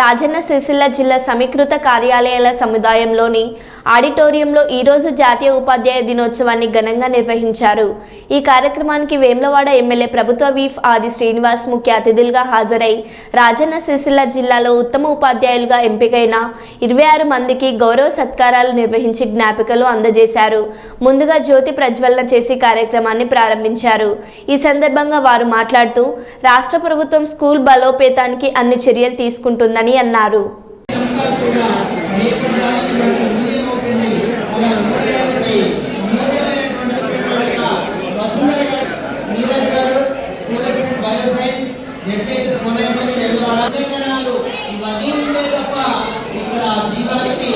రాజన్న సిరిసిల్ల జిల్లా సమీకృత కార్యాలయాల సముదాయంలోని ఆడిటోరియంలో ఈరోజు జాతీయ ఉపాధ్యాయ దినోత్సవాన్ని ఘనంగా నిర్వహించారు. ఈ కార్యక్రమానికి వేములవాడ ఎమ్మెల్యే ప్రభుత్వ వీఫ్ ఆది శ్రీనివాస్ ముఖ్య అతిథులుగా హాజరై రాజన్న సిరిసిల్ల జిల్లాలో ఉత్తమ ఉపాధ్యాయులుగా ఎంపికైన ఇరవై ఆరు మందికి గౌరవ సత్కారాలు నిర్వహించి జ్ఞాపికలు అందజేశారు. ముందుగా జ్యోతి ప్రజ్వలన చేసి కార్యక్రమాన్ని ప్రారంభించారు. ఈ సందర్భంగా వారు మాట్లాడుతూ రాష్ట్ర ప్రభుత్వం స్కూల్ బలోపేతానికి అన్ని చర్యలు తీసుకుంటుందని అన్నారు. ఇక్కడ జీవానికి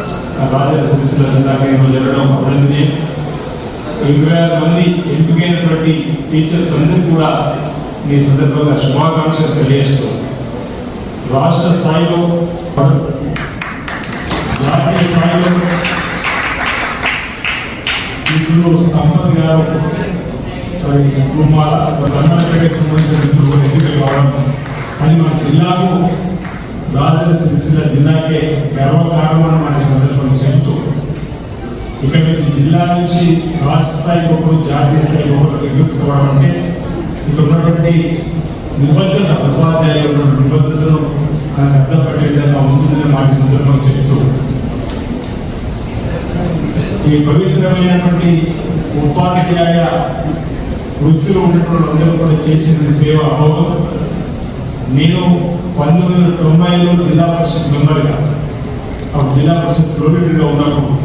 రాజన్న సిరిసిల్ల జిల్లా జరగడం అభివృద్ధి ఇరవై ఆరు మంది ఎంపికైనటువంటి టీచర్స్ అందరూ కూడా ఈ సందర్భంగా శుభాకాంక్షలు తెలియజేస్తూ రాష్ట్ర స్థాయిలో జాతీయ స్థాయిలో ఇప్పుడు సంపత్ గారు మరి కుమార్ సంబంధించిన ఎన్నికలు కావడం అది మన జిల్లాకు రాజన్న సిరిసిల్ల జిల్లాకే గర్వకారణం అనే సందర్భం చెబుతూ ఇక్కడ నుంచి జిల్లా నుంచి రాష్ట్ర స్థాయి ఒకరు జాతీయ స్థాయి ఒకరు ఎదుర్కోవడం అంటే ఇక్కడ ఉన్నటువంటి నిబద్ధత ఉపాధ్యాయులు నిబద్ధతను మనకు అర్థం పట్టే విధంగా ఉంటుందని మాట సందర్భం చెప్తూ ఈ పవిత్రమైనటువంటి ఉపాధ్యాయ వృత్తిలో ఉన్నటువంటి అందరూ కూడా చేసిన సేవ అమోఘం. నేను పంతొమ్మిది వందల తొంభైలో జిల్లా పరిషత్ మెంబర్గా అప్పుడు జిల్లా పరిషత్ ప్రొడ్యూటర్గా ఉన్నప్పుడు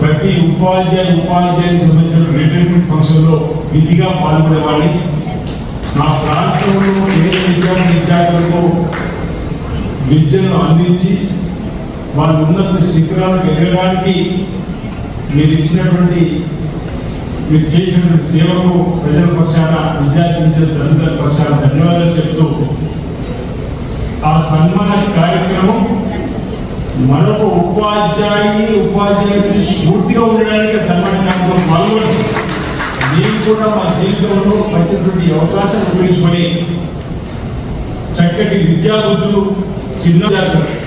ప్రతి ఉపాధ్యాయ ఉపాధ్యాయులకు సంబంధించిన రిటైర్మెంట్ ఫంక్షన్లో విధిగా పాల్గొనేవాడిని. నా ప్రాంతంలో ఏ విద్యార్థి విద్యార్థులకు విద్యను అందించి వాళ్ళు ఉన్నత శిఖరాలకు ఎదగడానికి మీరు ఇచ్చినటువంటి మీరు చేసిన సేవకు ప్రజల పక్షాన విద్యార్థి విద్యార్థి తల్లిదండ్రుల పక్షాన ధన్యవాదాలు చెప్తూ ఆ సన్మాన కార్యక్రమం మరొక ఉపాధ్యాయుని ఉపాధ్యాయుడికి స్ఫూర్తిగా ఉండడానికి సన్మాన కార్యక్రమం పాల్గొని మేము కూడా మా జీవితంలో వచ్చినటువంటి అవకాశం ఉపయోగించుకొని చక్కటి విద్యాబుద్ధులు చిన్న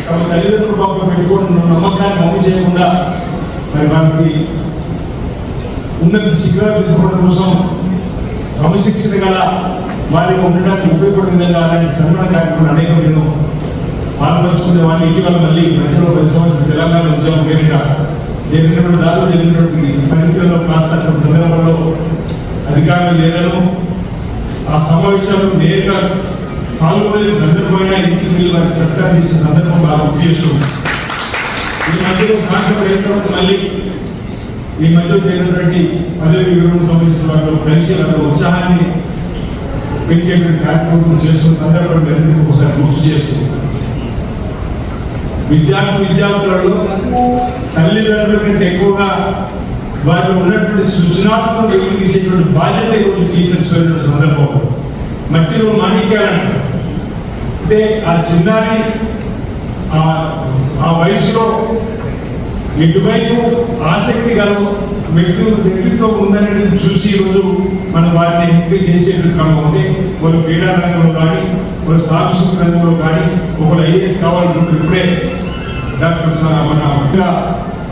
తమ తల్లిదండ్రులు పాపం పెట్టుకొని నమ్మకాన్ని మమ్ము చేయకుండా మరి వారికి ఉన్నత శిఖరాలు తీసుకోవడం కోసం క్రమశిక్షణ గల వారికి ఉండడానికి ఉపయోగపడే విధంగా అలాంటి సన్మాన కార్యక్రమాలు అనేక నేను పాల్పంచుకునే వాడిని ఇటీవల మళ్ళీ మధ్యలో పది సంవత్సరాలు తెలంగాణ ఉద్యమం పేరిట జరిగినటువంటి దారులు జరిగినటువంటి పరిస్థితుల్లో కాస్త సందర్భంలో అధికారులు లేదను ఆ సమావేశాలు నేరుగా పాల్గొనే సందర్భమైన ఇంటికి వెళ్ళి వారికి సత్కారం చేసిన సందర్భం బాగా ఉద్దేశం ఈ మధ్యలో సాక్షాత్ ప్రయత్నం మళ్ళీ ఈ మధ్య జరిగినటువంటి పదవి వివరణ సంబంధించిన వారిలో కలిసి వాళ్ళ ఉత్సాహాన్ని పెంచేటువంటి కార్యక్రమం చేస్తున్న సందర్భంలో ఎందుకు ఒకసారి గుర్తు చేస్తూ. విద్యార్థి విద్యార్థులలో తల్లిదండ్రుల కంటే ఎక్కువగా వారిలో ఉన్నటువంటి సృజనాత్మక వెలుగు తీసేటువంటి బాధ్యత ఈరోజు టీచర్స్ వెళ్ళిన సందర్భం. మట్టిలో మాణిక్యాలంటారు అంటే ఆ చిన్నారి ఆ వయసులో ఎటువైపు ఆసక్తి గల వ్యక్తులు వ్యక్తిత్వం ఉందనేది చూసి ఈరోజు మనం వారిని ఎంపిక చేసేటువంటి క్రమం ఉంటే వాళ్ళు క్రీడా రంగంలో కానీ వాళ్ళు సాంస్కృతిక రంగంలో కానీ ఒకళ్ళు ఐఏఎస్ కావాలనుకుంటే ఇప్పుడే డాక్టర్ మన ఇంకా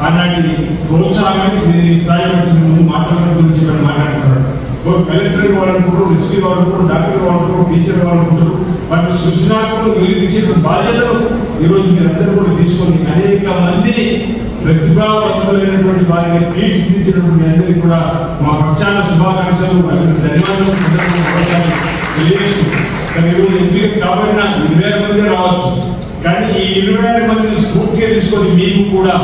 ఆనాటి ప్రోత్సాహాన్ని నేను ఈ స్థాయి వచ్చి ముందు మాట్లాడడం గురించి ఇక్కడ మాట్లాడుతున్నాడు ఒక కలెక్టర్ కావాలనుకుంటారు ఎస్పీ కావాలనుకుంటారు డాక్టర్ కావాలనుకుంటారు టీచర్ కావాలనుకుంటారు వాటి సృజనాత్మక వెలుగు తీసేటువంటి బాధ్యతలు ఈరోజు మీరందరూ కూడా తీసుకొని అనేక మందిని ప్రతిభావంతులైనటువంటి వారిని తీర్చిదిద్దినటువంటి అందరికీ కూడా మా పక్షాన శుభాకాంక్షలు మరియు ధన్యవాదాలు తెలియజేస్తూ ఎంపిక కాబడిన ఇరవై ఆరు మంది రావచ్చు. కానీ ఈ ఇరవై ఆరు మందిని స్ఫూర్తిగా తీసుకొని మీకు కూడా